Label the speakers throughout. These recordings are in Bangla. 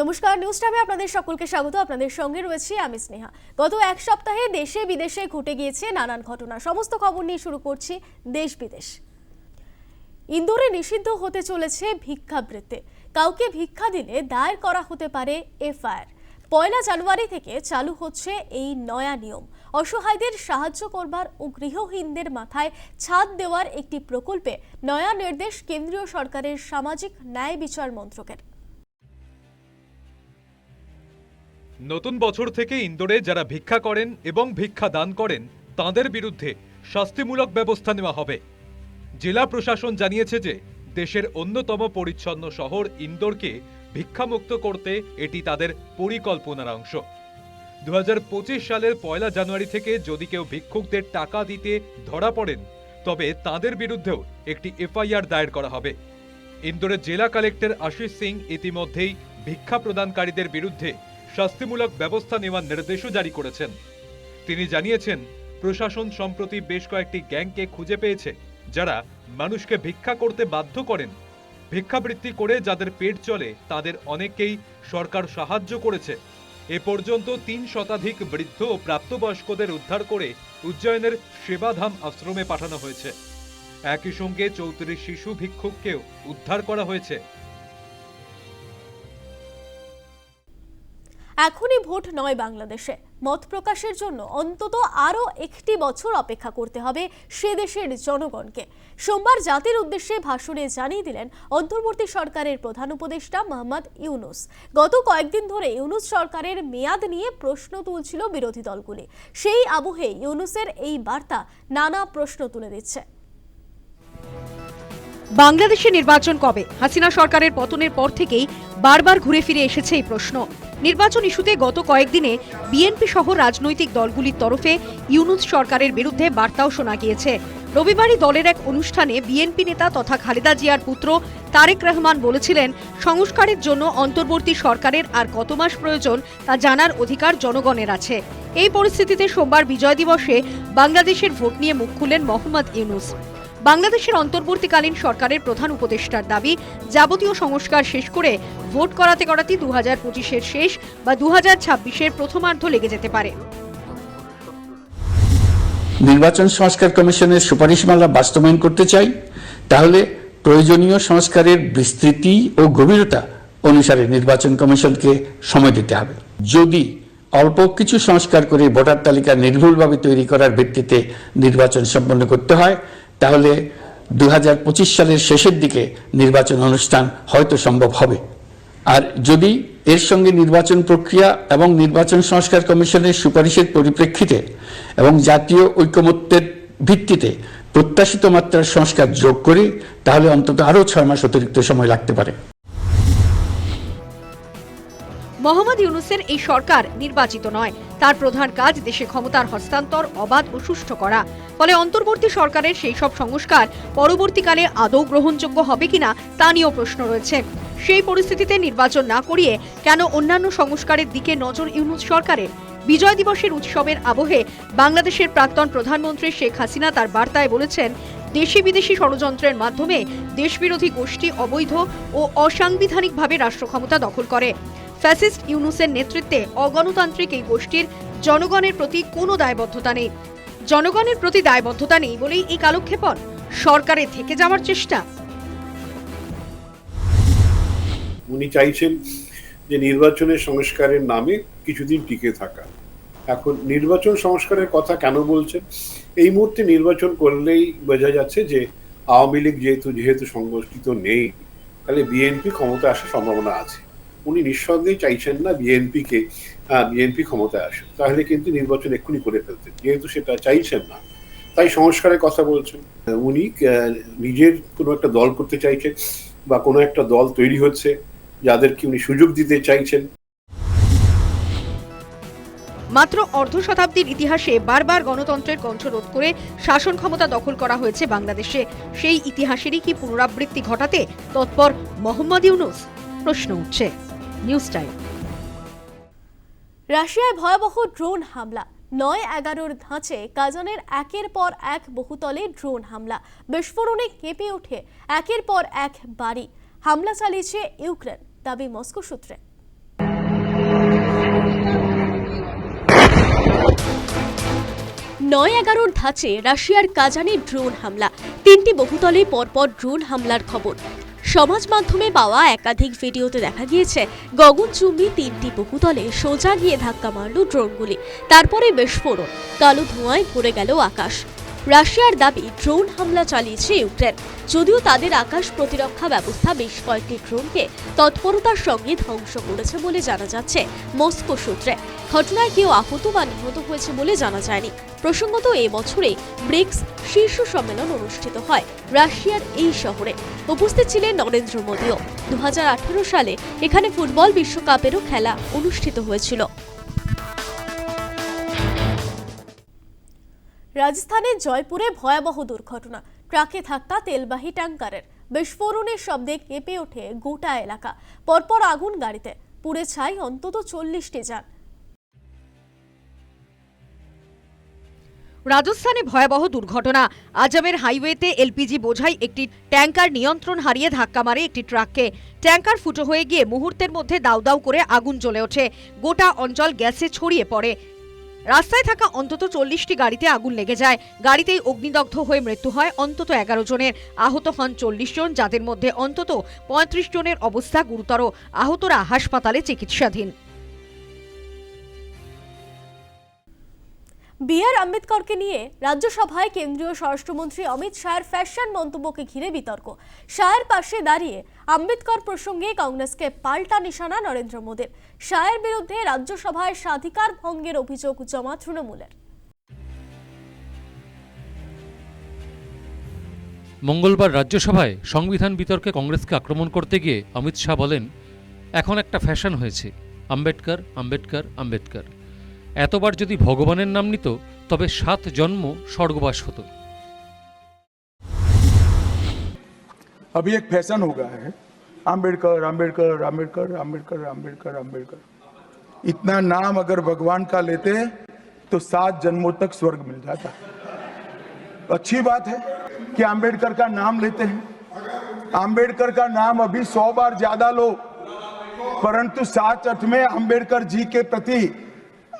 Speaker 1: নমস্কার নিউজ টাইমে আপনাদের সকলকে স্বাগত। আপনাদের সঙ্গে রয়েছি আমি স্নেহা। গত এক সপ্তাহে দেশে বিদেশে ঘটে গিয়েছে নানান ঘটনা। সমস্ত খবর নিয়ে শুরু করছি দেশ বিদেশ। ইন্দোরে নিষিদ্ধ হতে চলেছে ভিক্ষাবৃত্তি। কাউকে ভিক্ষা দিলে দায়ের করা হতে পারে এফআইআর। পয়লা জানুয়ারি থেকে চালু হচ্ছে এই নয়া নিয়ম। অসহায়দের সাহায্য করবার ও গৃহহীনদের মাথায় ছাদ দেওয়ার একটি প্রকল্পে নয়া নির্দেশ কেন্দ্রীয় সরকারের সামাজিক ন্যায় বিচার মন্ত্রকের।
Speaker 2: নতুন বছর থেকে ইন্দোরে যারা ভিক্ষা করেন এবং ভিক্ষা দান করেন, তাদের বিরুদ্ধে শাস্তিমূলক ব্যবস্থা নেওয়া হবে। জেলা প্রশাসন জানিয়েছে যে, দেশের অন্যতম পরিচ্ছন্ন শহর ইন্দোরকে ভিক্ষামুক্ত করতে এটি তাদের পরিকল্পনার অংশ। দু হাজার পঁচিশ সালের পয়লা জানুয়ারি থেকে যদি কেউ ভিক্ষুকদের টাকা দিতে ধরা পড়েন, তবে তাদের বিরুদ্ধেও একটি এফআইআর দায়ের করা হবে। ইন্দোরের জেলা কালেক্টর আশিস সিং ইতিমধ্যেই ভিক্ষা প্রদানকারীদের বিরুদ্ধে শাস্তিমূলক ব্যবস্থা নেওয়ার নির্দেশও জারি করেছেন। তিনি জানিয়েছেন, প্রশাসন সম্প্রতি বেশ কয়েকটি গ্যাংকে খুঁজে পেয়েছে, যারা মানুষকে ভিক্ষা করতে বাধ্য করেন। ভিক্ষাবৃত্তি করে যাদের পেট চলে, তাদের অনেককেই সরকার সাহায্য করেছে। এ পর্যন্ত তিন শতাধিক বৃদ্ধ ও প্রাপ্তবয়স্কদের উদ্ধার করে উজ্জয়নের সেবাধাম আশ্রমে পাঠানো হয়েছে। একই সঙ্গে চৌত্রিশ শিশু ভিক্ষুককেও উদ্ধার করা হয়েছে।
Speaker 1: এখনই ভোট নয় বাংলাদেশে। মত প্রকাশের জন্য অন্তত আরও একটি বছর অপেক্ষা করতে হবে সে দেশের জনগণকে। সোমবার জাতির উদ্দেশ্যে ভাষণে জানিয়ে দিলেন অন্তর্বর্তী সরকারের প্রধান উপদেষ্টা মোহাম্মদ ইউনুস। গত কয়েকদিন ধরে ইউনুস সরকারের মেয়াদ নিয়ে প্রশ্ন তুলছিল বিরোধী দলগুলি। সেই আবহে ইউনুসের এই বার্তা নানা প্রশ্ন তুলে দিচ্ছে।
Speaker 3: বাংলাদেশে নির্বাচন কবে? হাসিনা সরকারের পতনের পর থেকেই বারবার ঘুরে ফিরে এসেছে এই প্রশ্ন। নির্বাচন ইস্যুতে গত কয়েকদিনে বিএনপি সহ রাজনৈতিক দলগুলির তরফে ইউনুস সরকারের বিরুদ্ধে বার্তাও শোনা গিয়েছে। রবিবারই দলের এক অনুষ্ঠানে বিএনপি নেতা তথা খালেদা জিয়ার পুত্র তারেক রহমান বলেছিলেন, সংস্কারের জন্য অন্তর্বর্তী সরকারের আর কত মাস প্রয়োজন তা জানার অধিকার জনগণের আছে। এই পরিস্থিতিতে সোমবার বিজয় দিবসে বাংলাদেশের ভোট নিয়ে মুখ খুললেন মোহাম্মদ ইউনুস। বাংলাদেশের অন্তর্বর্তীকালীন সরকারের প্রধান উপদেষ্টার দাবি, যাবতীয় সংস্কার শেষ করে ভোট করাতে করাতে দু হাজার পঁচিশের শেষ বা দু হাজার ছাব্বিশের প্রথমার্ধ লেগে যেতে পারে।
Speaker 4: নির্বাচন সংস্কার কমিশনের সুপারিশমালা বাস্তবায়ন করতে চাই, তাহলে প্রয়োজনীয় সংস্কারের বিস্তৃতি ও গভীরতা অনুসারে নির্বাচন কমিশনকে সময় দিতে হবে। যদি অল্প কিছু সংস্কার করে ভোটার তালিকা নির্ভুলভাবে তৈরি করার ভিত্তিতে নির্বাচন সম্পন্ন করতে হয় তাহলে দু হাজার পঁচিশ সালের শেষের দিকে নির্বাচন অনুষ্ঠান হয়তো সম্ভব হবে। আর যদি এর সঙ্গে নির্বাচন প্রক্রিয়া এবং নির্বাচন সংস্কার কমিশনের সুপারিশের পরিপ্রেক্ষিতে এবং জাতীয় ঐকমত্যের ভিত্তিতে প্রত্যাশিত মাত্রার সংস্কার যোগ করি, তাহলে অন্তত আরও ছয় মাস অতিরিক্ত সময় লাগতে পারে।
Speaker 3: মোহাম্মদ ইউনুসের এই সরকার নির্বাচিত নয়। তার প্রধান কাজ দেশে ক্ষমতার হস্তান্তর, অবাধ ও সুষ্ঠু করা। ফলে অন্তর্বর্তী সরকারের সেই সব সংস্কার পরবর্তীকালে আদৌ গ্রহণযোগ্য হবে কিনা তা নিয়েও প্রশ্ন রয়েছে। সেই পরিস্থিতিতে নির্বাচন না করিয়ে কেন অন্যান্য সংস্কারের দিকে নজর ইউনুস সরকারের? বিজয় দিবসের উৎসবের আবহে বাংলাদেশের প্রাক্তন প্রধানমন্ত্রী শেখ হাসিনা তার বার্তায় বলেছেন দেশি বিদেশি ষড়যন্ত্রের মাধ্যমে দেশবিরোধী গোষ্ঠী অবৈধ ও অসাংবিধানিকভাবে রাষ্ট্র ক্ষমতা দখল করে। ফ্যাসিস্ট ইউনুসের নেতৃত্বে অগণতান্ত্রিক এই গোষ্ঠীর জনগণের প্রতি কোনো দায়বদ্ধতা নেই। জনগণের প্রতি দায়বদ্ধতা নেই বলেই এই কালক্ষেপণ সরকারে থেকে যাওয়ার চেষ্টা।
Speaker 5: উনি চাইছেন যে নির্বাচনের সংস্কারের নামে কিছুদিন টিকে থাকা। এখন নির্বাচন সংস্কারের কথা কেন বলছেন? এই মুহূর্তে নির্বাচন করলেই বোঝা যাচ্ছে যে আওয়ামী লীগ যেহেতু যেহেতু সংগঠিত নেই, তাহলে বিএনপি ক্ষমতা আসার সম্ভাবনা আছে। উনি নিঃসন্দেহে চাইছেন না বিএনপিকে বিএনপি ক্ষমতায় আসুক। তাহলে কিন্তু নির্বাচন এক্ষুনি করে ফেলতেন। যেহেতু সেটা চাইছেন না, তাই সংস্কারের কথা বলছেন। উনি নিজের কোনো একটা দল করতে চাইছেন বা কোনো একটা দল তৈরি হচ্ছে, যাদেরকে উনি সুযোগ দিতে চাইছেন।
Speaker 3: মাত্র অর্ধ শতাব্দীর ইতিহাসে বারবার গণতন্ত্রের কণ্ঠ রোধ করে শাসন ক্ষমতা দখল করা হয়েছে বাংলাদেশে। সেই ইতিহাসেরই কি পুনরাবৃত্তি ঘটাতে তৎপর মোহাম্মদ ইউনুস? প্রশ্ন উঠছে। News Time.
Speaker 1: রাশিয়ায় ভয়াবহ ড্রোন হামলা। নয় এগারোর ধাঁচে কাজানের একের পর এক বহুতলে ড্রোন হামলা। বিস্ফোরণে কেঁপে উঠে একের পর এক বাড়ি। হামলা চালিয়েছে ইউক্রেন, দাবি মস্কো সূত্রে। নয় এগারোর ধাঁচে রাশিয়ার কাজানে ড্রোন হামলা। তিনটি বহুতলে পরপর ড্রোন হামলার খবর। সমাজ মাধ্যমে পাওয়া একাধিক ভিডিওতে দেখা গিয়েছে গগনচুম্বী তিনটি বহুতলে সোজা গিয়ে ধাক্কা মারল ড্রোনগুলি। তারপরে বিস্ফোরণ, কালো ধোঁয়ায় ভরে গেল আকাশ। রাশিয়ার দাবি, ড্রোন হামলা চালিয়েছে ইউক্রেন। যদিও তাদের আকাশ প্রতিরক্ষা ব্যবস্থা বেশ কয়েকটি ড্রোনকে তৎপরতার সঙ্গে ধ্বংস করেছে বলে জানা যাচ্ছে মস্কো সূত্রে। ঘটনায় কেউ আহত বা নিহত হয়েছে বলে জানা যায়নি। প্রসঙ্গত, এ বছরে ব্রিক্স শীর্ষ সম্মেলন অনুষ্ঠিত হয় রাশিয়ার এই শহরে। উপস্থিত ছিলেন নরেন্দ্র মোদীও। দু হাজার আঠারো সালে এখানে ফুটবল বিশ্বকাপেরও খেলা অনুষ্ঠিত হয়েছিল। রাজস্থানের জয়পুরে ভয়াবহ দুর্ঘটনা। ট্রাকে ধাক্কা, তেলবাহী ট্যাঙ্কারের। বিস্ফোরণের শব্দে কেঁপে ওঠে গোটা এলাকা। পরপর আগুন গাড়িতে। পুড়ে ছাই অন্তত চল্লিশটি যান।
Speaker 3: রাজস্থানে ভয়াবহ দুর্ঘটনা। আজমের হাইওয়েতে এলপিজি বোঝাই একটি ট্যাঙ্কার নিয়ন্ত্রণ হারিয়ে ধাক্কা মারে একটি ট্রাককে। ট্যাঙ্কার ফুটো হয়ে গিয়ে মুহূর্তের মধ্যে দাউ দাউ করে আগুন জ্বলে ওঠে। গোটা অঞ্চল গ্যাসে ছড়িয়ে পড়ে। রাস্তায় থাকা অন্তত চল্লিশটি গাড়িতে আগুন লেগে যায়। গাড়িতেই অগ্নিদগ্ধ হয়ে মৃত্যু হয় অন্তত এগারো জনের। আহত হন চল্লিশ জন, যাদের মধ্যে অন্তত পঁয়ত্রিশ জনের অবস্থা গুরুতর। আহতরা হাসপাতালে চিকিৎসাধীন।
Speaker 1: বি আর আম্বেদকরকে নিয়ে রাজ্যসভায় কেন্দ্রীয় স্বরাষ্ট্রমন্ত্রী অমিত শাহের ফ্যাশন মন্তব্যকে ঘিরে বিতর্ক। শাহের পাশে দাঁড়িয়ে আম্বেদকর প্রসঙ্গে কংগ্রেসকে পাল্টা নিশানা নরেন্দ্র মোদীর। শাহের বিরুদ্ধে রাজ্যসভায় স্বাধিকার ভঙ্গের অভিযোগ জমা তৃণমূলের।
Speaker 6: মঙ্গলবার রাজ্যসভায় সংবিধান বিতর্কে কংগ্রেসকে আক্রমণ করতে গিয়ে অমিত শাহ বলেন, এখন একটা ফ্যাশন হয়েছে। আম্বেদকর আম্বেদকর আম্বেদকর। এতবার যদি ভগবানের নাম নিত তবে সাত জন্ম স্বর্গবাস হতো
Speaker 7: अभी एक फैशन हो गया है आम्बेडकर आम्बेडकर आम्बेडकर आम्बेडकर आम्बेडकर आम्बेडकर इतना नाम अगर भगवान का लेते हैं तो सात जन्मों तक स्वर्ग मिल जाता अच्छी बात है कि आम्बेडकर का नाम लेते हैं आम्बेडकर का नाम अभी सौ बार ज्यादा लो परंतु सात अर्थ में आम्बेडकर जी के प्रति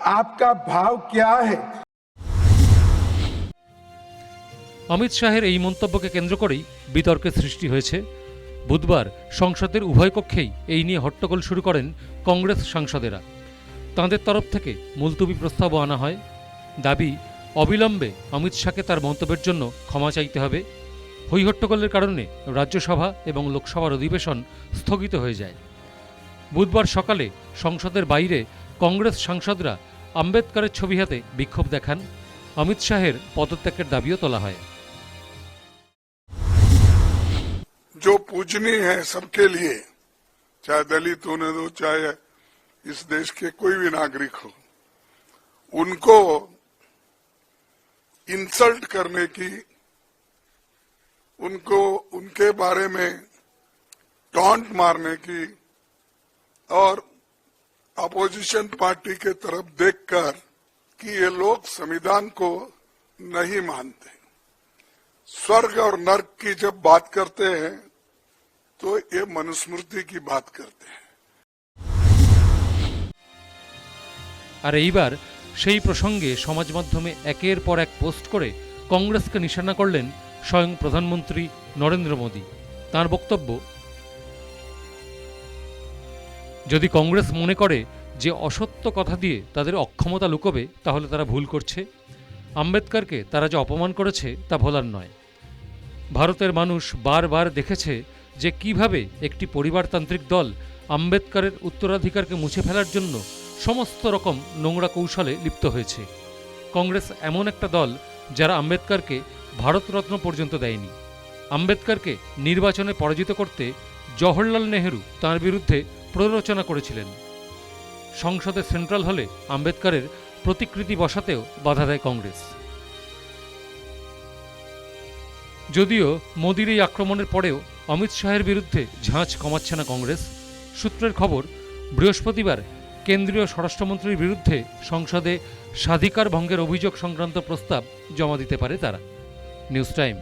Speaker 7: आपका भाव क्या है
Speaker 6: অমিত শাহের এই মন্তব্যকে কেন্দ্র করেই বিতর্কের সৃষ্টি হয়েছে বুধবার সংসদের উভয় কক্ষেই এই নিয়ে হট্টগোল শুরু করেন কংগ্রেস সাংসদেরা তাঁদের তরফ থেকে মুলতুবি প্রস্তাবও আনা হয় দাবি অবিলম্বে অমিত শাহকে তার মন্তব্যের জন্য ক্ষমা চাইতে হবে হৈহট্টগোলের কারণে রাজ্যসভা এবং লোকসভার অধিবেশন স্থগিত হয়ে যায় বুধবার সকালে সংসদের বাইরে কংগ্রেস সাংসদরা আম্বেদকরের ছবি হাতে বিক্ষোভ দেখান অমিত শাহের পদত্যাগের দাবিও তোলা হয়
Speaker 8: जो पूजनीय है सबके लिए चाहे दलित होने दो चाहे इस देश के कोई भी नागरिक हो उनको इंसल्ट करने की उनको उनके बारे में टॉन्ट मारने की और अपोजिशन पार्टी के तरफ देखकर कि ये लोग संविधान को नहीं मानते स्वर्ग और नर्क की जब बात करते हैं तो ये मनुस्मृति की बात करते हैं
Speaker 6: আর এইবার সেই প্রসঙ্গে সমাজ মাধ্যমে একের পর এক পোস্ট করে কংগ্রেসকে নিশানা করলেন স্বয়ং প্রধানমন্ত্রী নরেন্দ্র মোদী তার বক্তব্য যদি কংগ্রেস মনে করে যে অসত্য কথা দিয়ে তাদের অক্ষমতা লুকোবে, তাহলে তারা ভুল করছে। আম্বেদকরকে তারা যে অপমান করেছে, তা ভোলার নয়। ভারতের মানুষ বারবার দেখেছে যে কীভাবে একটি পরিবারতান্ত্রিক দল আম্বেদকরের উত্তরাধিকারকে মুছে ফেলার জন্য সমস্ত রকম নোংরা কৌশলে লিপ্ত হয়েছে। কংগ্রেস এমন একটা দল যারা আম্বেদকরকে ভারতরত্ন পর্যন্ত দেয়নি। আম্বেদকরকে নির্বাচনে পরাজিত করতে জওহরলাল নেহেরু তার বিরুদ্ধে প্ররোচনা করেছিলেন। সংসদের সেন্ট্রাল হলে আম্বেদকরের প্রতিকৃতি বসাতেও বাধা দেয় কংগ্রেস। যদিও মোদির এই আক্রমণের পরেও অমিত শাহের বিরুদ্ধে ঝাঁজ কমাচ্ছে না কংগ্রেস, সূত্রের খবর বৃহস্পতিবার কেন্দ্রীয় স্বরাষ্ট্রমন্ত্রীর বিরুদ্ধে সংসদে স্বাধিকার ভঙ্গের অভিযোগ সংক্রান্ত প্রস্তাব জমা দিতে পারে তারা। News time.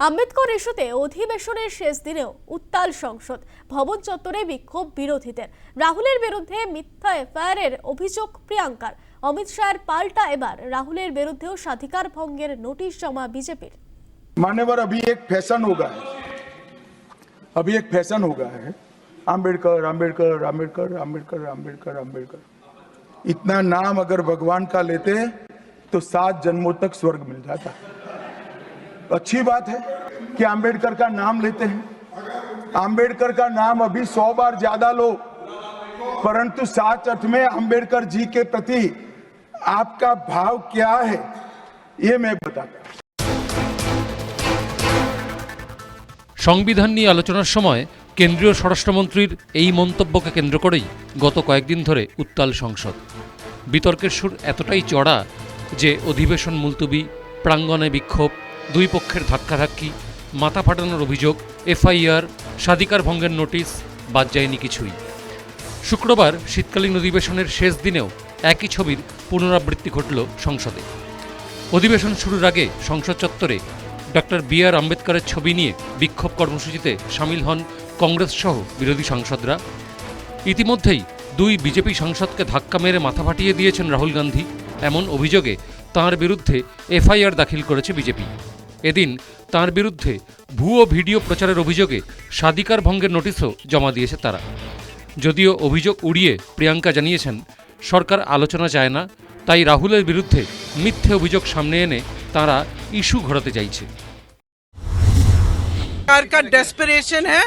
Speaker 1: আম্বেদকর ইস্যুতে অধিবেশনের শেষ দিনেও উত্তাল সংসদ ভবন চত্বরে বিক্ষোভ বিরোধীদের রাহুলের বিরুদ্ধে মিথ্যা এফআইআরের অভিযোগ প্রিয়াঙ্কার অমিত শাহের পাল্টা এবার রাহুলের বিরুদ্ধেও স্বাধিকার ভঙ্গের নোটিশ জমা বিজেপির
Speaker 7: मान्यवर अभी एक फैशन हो गया है अभी एक फैशन हो गया है आम्बेडकर आम्बेडकर आम्बेडकर आम्बेडकर आम्बेडकर आम्बेडकर इतना नाम अगर भगवान का लेते तो सात जन्मों तक स्वर्ग मिल जाता अच्छी बात है कि आम्बेडकर का नाम लेते हैं आम्बेडकर का नाम अभी सौ बार ज्यादा लो परंतु सात अर्थ में आम्बेडकर जी के प्रति आपका भाव क्या है ये मैं बताता हूं।
Speaker 6: সংবিধান নিয়ে আলোচনার সময় কেন্দ্রীয় স্বরাষ্ট্রমন্ত্রীর এই মন্তব্যকে কেন্দ্র করেই গত কয়েকদিন ধরে উত্তাল সংসদ বিতর্কের সুর এতটাই চড়া যে অধিবেশন মুলতুবি প্রাঙ্গণে বিক্ষোভ দুই পক্ষের ধাক্কাধাক্কি, মাথা ফাটানোর অভিযোগ, এফআইআর স্বাধিকার ভঙ্গের নোটিশ, বাদ যায়নি কিছুই। শুক্রবার শীতকালীন অধিবেশনের শেষ দিনেও একই ছবির পুনরাবৃত্তি ঘটল সংসদে। অধিবেশন শুরুর আগে সংসদ চত্বরে ডক্টর বি আর আম্বেদকরের ছবি নিয়ে বিক্ষোভ কর্মসূচিতে সামিল হন কংগ্রেস সহ বিরোধী সাংসদরা। ইতিমধ্যেই দুই বিজেপি সাংসদকে ধাক্কা মেরে মাথা ফাটিয়ে দিয়েছেন রাহুল গান্ধী, এমন অভিযোগে তাঁর বিরুদ্ধে এফআইআর দাখিল করেছে বিজেপি এদিন তাঁর বিরুদ্ধে ভুয়ো ভিডিও প্রচারের অভিযোগে স্বাধিকার ভঙ্গের নোটিশও জমা দিয়েছে তারা যদিও অভিযোগ উড়িয়ে প্রিয়াঙ্কা জানিয়েছেন সরকার আলোচনা চায় না তাই রাহুলের বিরুদ্ধে মিথ্যে অভিযোগ সামনে এনে তারা ইস্যু ঘোরাতে চাইছে
Speaker 9: सरकार का डेस्परेशन है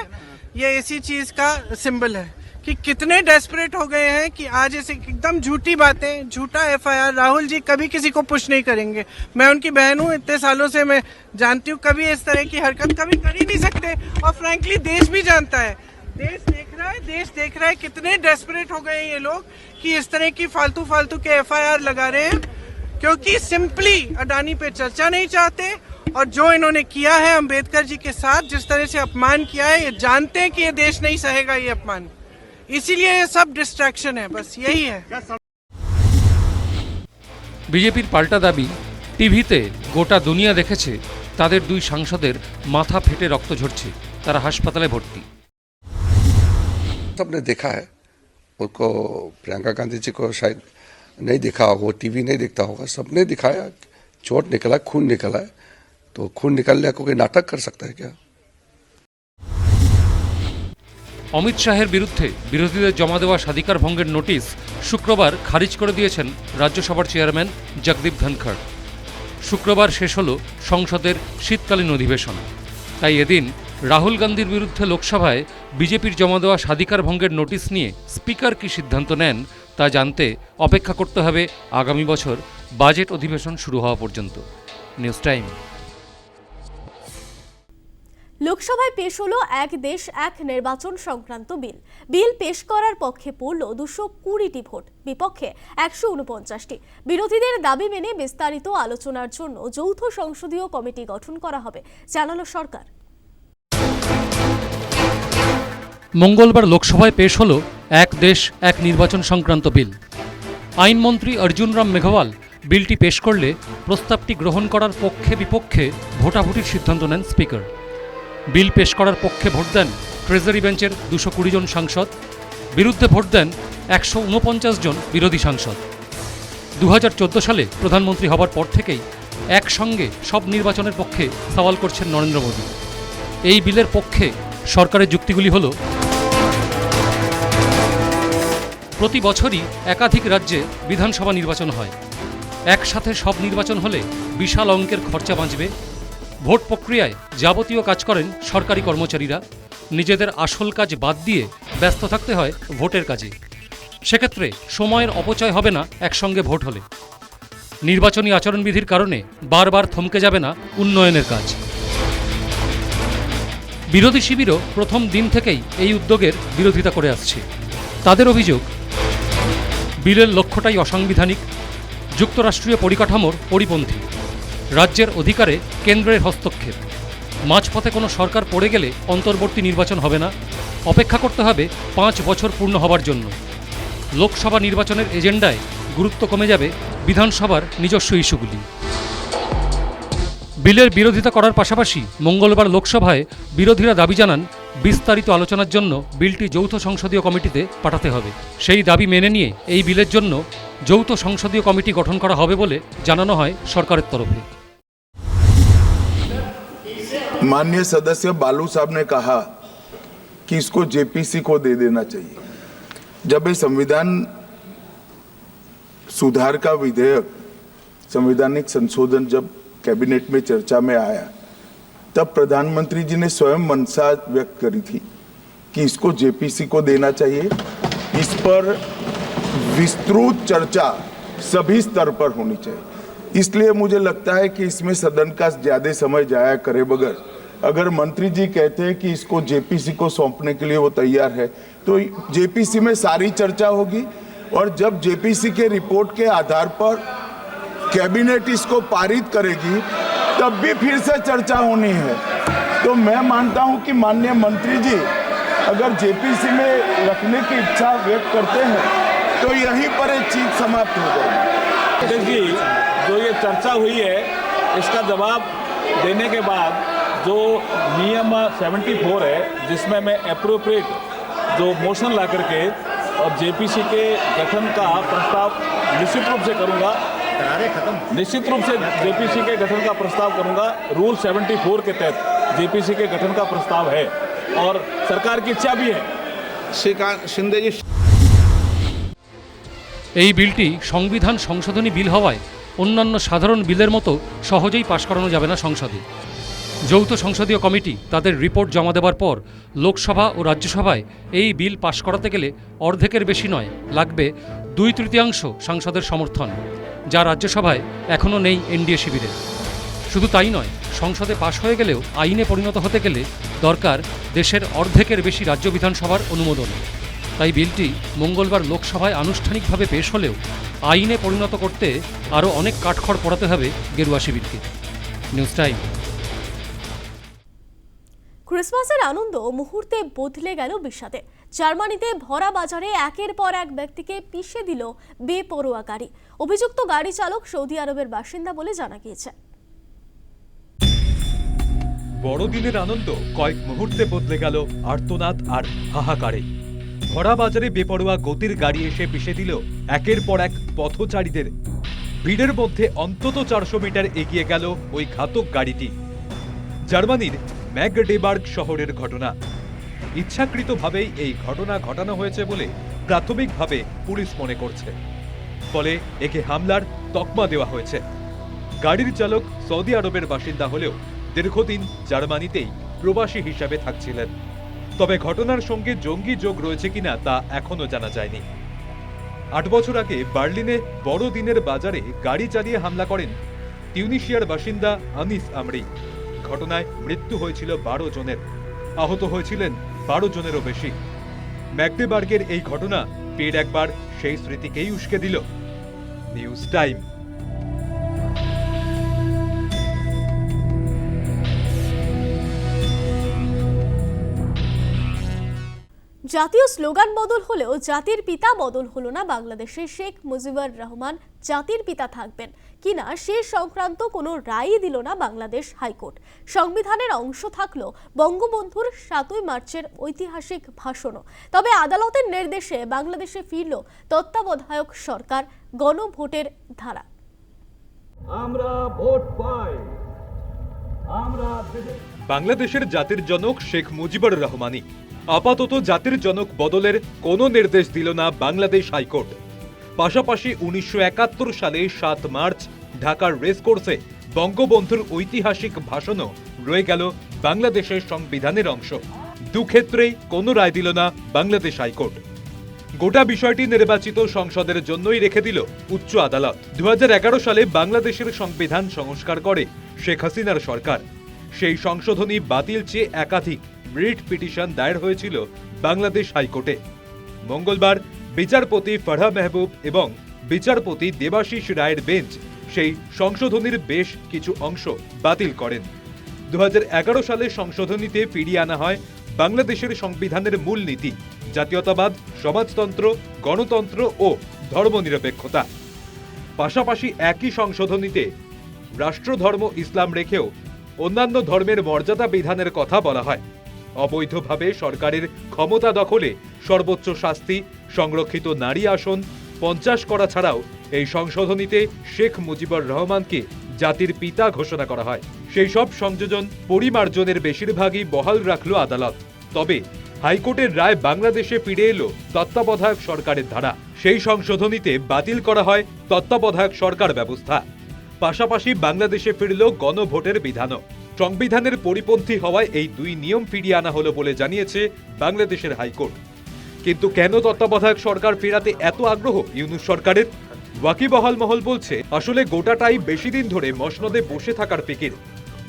Speaker 9: ये इसी चीज का सिंबल है कि कितने डेस्परेट हो गए हैं कि आज ऐसे एकदम झूठी बातें, झूठा एफआईआर राहुल जी कभी किसी को पुश नहीं करेंगे। मैं उनकी बहन हूँ, इतने सालों से मैं जानती हूँ, कभी इस तरह की हरकत कभी कर ही नहीं सकते। और फ्रैंकली देश भी जानता है। देश देख रहा है, देश देख रहा है कितने डेस्परेट हो गए हैं ये लोग कि इस तरह की फालतू फालतू के एफआईआर लगा रहे हैं। क्योंकि सिंपली अडानी पे चर्चा नहीं चाहते और जो इन्होंने किया है, अंबेडकर जी के साथ जिस तरह से अपमान किया है, ये जानते हैं कि ये देश नहीं सहेगा ये अपमान। इसीलिए ये सब डिस्ट्रैक्शन है बस यही है
Speaker 6: বিজেপির পাল্টা দাবি টিভিতে গোটা দুনিয়া দেখেছে তাদের দুই সাংসদের মাথা ফেটে রক্ত ঝরছে তারা হাসপাতালে ভর্তি
Speaker 10: सबने देखा है उनको प्रियंका गांधी जी को शायद नहीं देखा होगा वो टीवी नहीं देखता होगा सबने दिखाया चोट निकला खून निकला है तो खून निकलने को कोई नाटक कर सकता है क्या
Speaker 6: অমিত শাহের বিরুদ্ধে বিরোধীদের জমা দেওয়া স্বাধিকার ভঙ্গের নোটিশ শুক্রবার খারিজ করে দিয়েছেন রাজ্যসভার চেয়ারম্যান জগদীপ ধনখড়। শুক্রবার শেষ হল সংসদের শীতকালীন অধিবেশন। তাই এদিন রাহুল গান্ধীর বিরুদ্ধে লোকসভায় বিজেপির জমা দেওয়া স্বাধিকার ভঙ্গের নোটিশ নিয়ে স্পিকার কী সিদ্ধান্ত নেন তা জানতে অপেক্ষা করতে হবে আগামী বছর বাজেট অধিবেশন শুরু হওয়া পর্যন্ত। News Time.
Speaker 1: লোকসভায় পেশ হলো এক দেশ, এক নির্বাচন সংক্রান্ত বিল। বিল পেশ করার পক্ষে পড়ল দুশো কুড়িটি ভোট, বিপক্ষে একশো উনপঞ্চাশটি। বিরোধীদের দাবি মেনে বিস্তারিত আলোচনার জন্য যৌথ সংসদীয় কমিটি গঠন করা হবে, জানালো সরকার।
Speaker 6: মঙ্গলবার লোকসভায় পেশ হল এক দেশ, এক নির্বাচন সংক্রান্ত বিল। আইনমন্ত্রী অর্জুন রাম মেঘওয়াল বিলটি পেশ করলে প্রস্তাবটি গ্রহণ করার পক্ষে বিপক্ষে ভোটাভুটির সিদ্ধান্ত নেন স্পিকার। বিল পেশ করার পক্ষে ভোট দেন ট্রেজারি বেঞ্চের দুশো কুড়ি জন সাংসদ, বিরুদ্ধে ভোট দেন একশো উনপঞ্চাশ জন বিরোধী সাংসদ। দু হাজার চোদ্দ সালে প্রধানমন্ত্রী হবার পর থেকেই একসঙ্গে সব নির্বাচনের পক্ষে সওয়াল করছেন নরেন্দ্র মোদী। এই বিলের পক্ষে সরকারের যুক্তিগুলি হল, প্রতি বছরই একাধিক রাজ্যে বিধানসভা নির্বাচন হয়। একসাথে সব নির্বাচন হলে বিশাল অঙ্কের খরচা বাঁচবে ভোট প্রক্রিয়ায় যাবতীয় কাজ করেন সরকারি কর্মচারীরা। নিজেদের আসল কাজ বাদ দিয়ে ব্যস্ত থাকতে হয় ভোটের কাজে। সেক্ষেত্রে সময়ের অপচয় হবে না একসঙ্গে ভোট হলে। নির্বাচনী আচরণবিধির কারণে বারবার থমকে যাবে না উন্নয়নের কাজ। বিরোধী শিবিরও প্রথম দিন থেকেই এই উদ্যোগের বিরোধিতা করে আসছে। তাদের অভিযোগ, বিলের লক্ষ্যটাই অসাংবিধানিক, যুক্তরাষ্ট্রীয় পরিকাঠামোর পরিপন্থী। রাজ্যের অধিকারে কেন্দ্রের হস্তক্ষেপ। মাঝপথে কোনো সরকার পড়ে গেলে অন্তর্বর্তী নির্বাচন হবে না। অপেক্ষা করতে হবে পাঁচ বছর পূর্ণ হবার জন্য। লোকসভা নির্বাচনের এজেন্ডায় গুরুত্ব কমে যাবে বিধানসভার নিজস্ব ইস্যুগুলি। বিলের বিরোধিতা করার পাশাপাশি মঙ্গলবার লোকসভায় বিরোধীরা দাবি জানান, বিস্তারিত আলোচনার জন্য বিলটি যৌথ সংসদীয় কমিটিতে পাঠাতে হবে। সেই দাবি মেনে নিয়ে এই বিলের জন্য যৌথ সংসদীয় কমিটি গঠন করা হবে বলে জানানো হয় সরকারের তরফে।
Speaker 7: माननीय सदस्य बालू साहब ने कहा कि इसको जेपीसी को दे देना चाहिए। जब ये संविधान सुधार का विधेयक, संवैधानिक संशोधन जब कैबिनेट में चर्चा में आया, तब प्रधानमंत्री जी ने स्वयं मनसा व्यक्त करी थी कि इसको जेपीसी को देना चाहिए। इस पर विस्तृत चर्चा सभी स्तर पर होनी चाहिए। इसलिए मुझे लगता है कि इसमें सदन का ज़्यादा समय जाया करे बगैर। अगर मंत्री जी कहते हैं कि इसको जेपीसी को सौंपने के लिए वो तैयार है तो जेपीसी में सारी चर्चा होगी और जब जेपीसी के रिपोर्ट के आधार पर कैबिनेट इसको पारित करेगी, तब भी फिर से चर्चा होनी है। तो मैं मानता हूँ कि माननीय मंत्री जी, अगर जेपीसी में रखने की इच्छा व्यक्त करते हैं तो यहीं पर एक चीज़ समाप्त हो जाएगी।
Speaker 11: जी जो ये चर्चा हुई है इसका जवाब देने के बाद जो नियम 74 है जिसमें मैं अप्रोप्रिएट जो मोशन ला करके और जेपीसी के गठन का प्रस्ताव निश्चित रूप से करूंगा निश्चित रूप से जेपीसी के गठन का प्रस्ताव करूंगा रूल 74 के तहत जेपीसी के गठन का प्रस्ताव है और सरकार की इच्छा भी है श्रीकांत शिंदे जी
Speaker 6: এই বিলটি সংবিধান সংশোধনী বিল হওয়ায় অন্যান্য সাধারণ বিলের মতো সহজেই পাশ করানো যাবে না সংসদে। যৌথ সংসদীয় কমিটি তাদের রিপোর্ট জমা দেওয়ার পর লোকসভা ও রাজ্যসভায় এই বিল পাশ করাতে গেলে অর্ধেকের বেশি নয়, লাগবে দুই তৃতীয়াংশ সাংসদের সমর্থন, যা রাজ্যসভায় এখনও নেই এনডিএ শিবিরে শুধু তাই নয়, সংসদে পাশ হয়ে গেলেও আইনে পরিণত হতে গেলে দরকার দেশের অর্ধেকের বেশি রাজ্য বিধানসভার অনুমোদন। তাই বিলটি মঙ্গলবার লোকসভায় আনুষ্ঠানিকভাবে পেশ হলেও আইনে পরিণত করতে আরও অনেক কাঠখড় পড়াতে হবে গেরুয়া শিবিরকে। News Time.
Speaker 1: ক্রিসমাসের আনন্দ মুহূর্তে বদলে গেল বিষাদে। জার্মানিতে ভরা বাজারে একের পর এক ব্যক্তিকে পিষে দিল বেপরোয়া গাড়ি। অভিযুক্ত গাড়ি চালক সৌদি আরবের বাসিন্দা বলে জানা গিয়েছে।
Speaker 2: বড়দিনের আনন্দ কয়েক মুহূর্তে বদলে গেল আর্তনাদ আর হাহাকারে। ভরা বাজারে বেপরোয়া গতির গাড়ি এসে পিষে দিল। একের পর এক পথচারীদের। ভিড়ের মধ্যে অন্তত চারশো মিটার এগিয়ে গেল ওই ঘাতক গাড়িটি। জার্মানির ম্যাগডেবার্গ শহরের ঘটনা। ইচ্ছাকৃতভাবেই এই ঘটনা ঘটানো হয়েছে বলে প্রাথমিকভাবে পুলিশ মনে করছে। ফলে একে হামলার তকমা দেওয়া হয়েছে। গাড়ির চালক সৌদি আরবের বাসিন্দা হলেও দীর্ঘদিন জার্মানিতেই প্রবাসী হিসাবে থাকছিলেন। তবে ঘটনার সঙ্গে জঙ্গি যোগ রয়েছে কিনা তা এখনও জানা যায়নি। আট বছর আগে বার্লিনে বড় দিনের বাজারে গাড়ি চালিয়ে হামলা করেন তিউনিশিয়ার বাসিন্দা আনিস আমরি। ঘটনায় মৃত্যু হয়েছিল বারো জনের। আহত হয়েছিলেন বারো জনেরও বেশি। ম্যাকডেবার্গের এই ঘটনা ফের একবার সেই স্মৃতিকেই উস্কে দিল। News time.
Speaker 1: জাতীয় স্লোগান বদল হলেও জাতির পিতা বদল হলো না বাংলাদেশে শেখ মুজিবুর রহমান। জাতির পিতা থাকবেন কিনা সে সংক্রান্ত কোনো রায়ই দিল না বাংলাদেশ হাইকোর্ট। সংবিধানের অংশ থাকল বঙ্গবন্ধুর সাতই মার্চের ঐতিহাসিক ভাষণও। তবে আদালতের নির্দেশে বাংলাদেশে ফিরল তত্ত্বাবধায়ক সরকার গণভোটের ধারা।
Speaker 11: আমরা ভোট পাই। আমরা
Speaker 2: বাংলাদেশের জাতির জনক শেখ মুজিবুর রহমানই। আপাতত জাতির জনক বদলের কোনো নির্দেশ দিল না বাংলাদেশ হাইকোর্ট। পাশাপাশি উনিশশো একাত্তর সালে সাত মার্চ ঢাকার রেসকোর্সে বঙ্গবন্ধুর ঐতিহাসিক ভাষণও রয়ে গেল বাংলাদেশের সংবিধানের অংশ। দুক্ষেত্রেই কোনো রায় দিল না বাংলাদেশ হাইকোর্ট। গোটা বিষয়টি নির্বাচিত সংসদের জন্যই রেখে দিল উচ্চ আদালত। দু হাজার এগারো সালে বাংলাদেশের সংবিধান সংস্কার করে শেখ হাসিনার সরকার। সেই সংশোধনী বাতিল চেয়ে একাধিক রিট পিটিশন দায়ের হয়েছিল বাংলাদেশ হাইকোর্টে। মঙ্গলবার বিচারপতি ফারহা মেহবুব এবং বিচারপতি দেবাশিস রায়ের বেঞ্চ সেই সংশোধনীর বেশ কিছু অংশ বাতিল করেন। দু হাজার এগারো সালে সংশোধনীতে ফিরিয়ে আনা হয় বাংলাদেশের সংবিধানের মূল নীতি, জাতীয়তাবাদ, সমাজতন্ত্র, গণতন্ত্র ও ধর্মনিরপেক্ষতা। পাশাপাশি একই সংশোধনীতে রাষ্ট্রধর্ম ইসলাম রেখেও অন্যান্য ধর্মের মর্যাদা বিধানের কথা বলা হয়। অবৈধভাবে সরকারের ক্ষমতা দখলে সর্বোচ্চ শাস্তি, সংরক্ষিত নারী আসন, পঞ্চাশ করা ছাড়াও এই সংশোধনীতে শেখ মুজিবুর রহমানকে জাতির পিতা ঘোষণা করা হয়। সেই সব সংযোজন পরিমার্জনের বেশিরভাগই বহাল রাখল আদালত। তবে হাইকোর্টের রায় বাংলাদেশে ফিরে এলো তত্ত্বাবধায়ক সরকারের ধারা। সেই সংশোধনীতে বাতিল করা হয় তত্ত্বাবধায়ক সরকার ব্যবস্থা। পাশাপাশি বাংলাদেশে ফিরল গণভোটের বিধানও। সংবিধানের পরিপন্থী হওয়ায় এই দুই নিয়ম ফিরিয়ে আনা হলো বলে জানিয়েছে বাংলাদেশের হাইকোর্ট। কিন্তু কেন তত্ত্বাবধায়ক সরকার ফেরাতে এত আগ্রহ? ইউনুস সরকারের ওয়াকিবহাল মহল বলছে, আসলে গোটাটাই বেশি দিন ধরে মসনদে বসে থাকার ফিকির।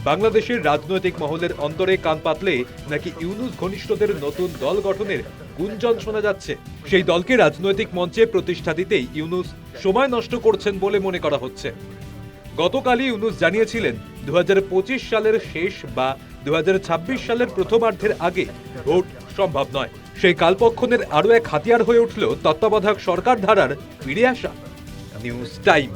Speaker 2: বাংলাদেশের রাজনৈতিক মহলের অন্তরে কান পাতলে নাকি ইউনুস ঘনিষ্ঠদের নতুন দল গঠনের গুঞ্জন শোনা যাচ্ছে। সেই দলকে রাজনৈতিক মঞ্চে প্রতিষ্ঠা দিতেই ইউনুস সময় নষ্ট করছেন বলে মনে করা হচ্ছে। গতকালই ইউনুস জানিয়েছিলেন দু হাজার পঁচিশ সালের শেষ বা দু হাজার ছাব্বিশ সালের প্রথমার্ধের আগে ভোট সম্ভব নয়। সেই কালপক্ষণের আরও এক হাতিয়ার হয়ে উঠল তত্ত্বাবধায়ক সরকার ধারার ফিরে আসা। News Time.